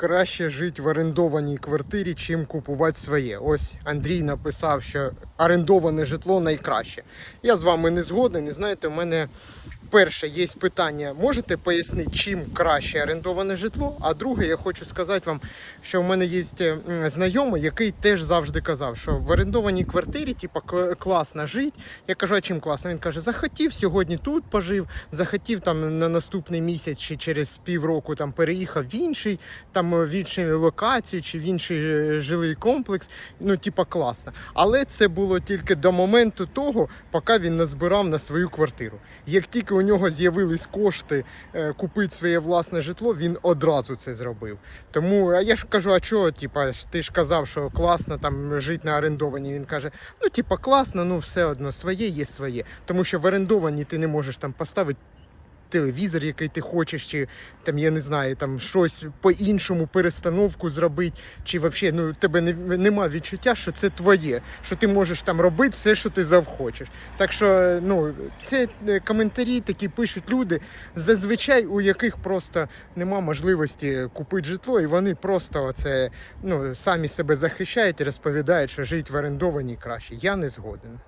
краще жити в орендованій квартирі, чим купувати своє. Ось Андрій написав, що орендоване житло найкраще. Я з вами не згоден. І знаєте, у мене перше є питання. Можете пояснити, чим краще орендоване житло? А друге, я хочу сказати вам, що в мене є е, знайомий, який теж завжди казав, що в орендованій квартирі, типа, класно жити. Я кажу, а чим класно? Він каже, захотів сьогодні тут пожив, захотів там на наступний місяць чи через півроку там переїхав в інший, там е, в іншу локацію чи в інший е, жилий комплекс. Ну, типа, класно. Але це було тільки до моменту того, поки він назбирав на свою квартиру. Як тільки у нього з'явились кошти е, купити своє власне житло, він одразу це зробив. Тому а я ж кажу, а чого, типа, ти ж казав, що класно там жити на орендованій. Він каже, ну типа класно, ну все одно своє є своє. Тому що в орендованій ти не можеш там поставити. Телевізор, який ти хочеш, чи там я не знаю, там щось по-іншому перестановку зробити, чи взагалі ну, тебе не, нема відчуття, що це твоє, що ти можеш там робити все, що ти завхочеш. Так що ну, це е, коментарі такі пишуть люди, зазвичай у яких просто нема можливості купити житло, і вони просто оце, ну, самі себе захищають і розповідають, що жити в орендованій краще. Я не згоден.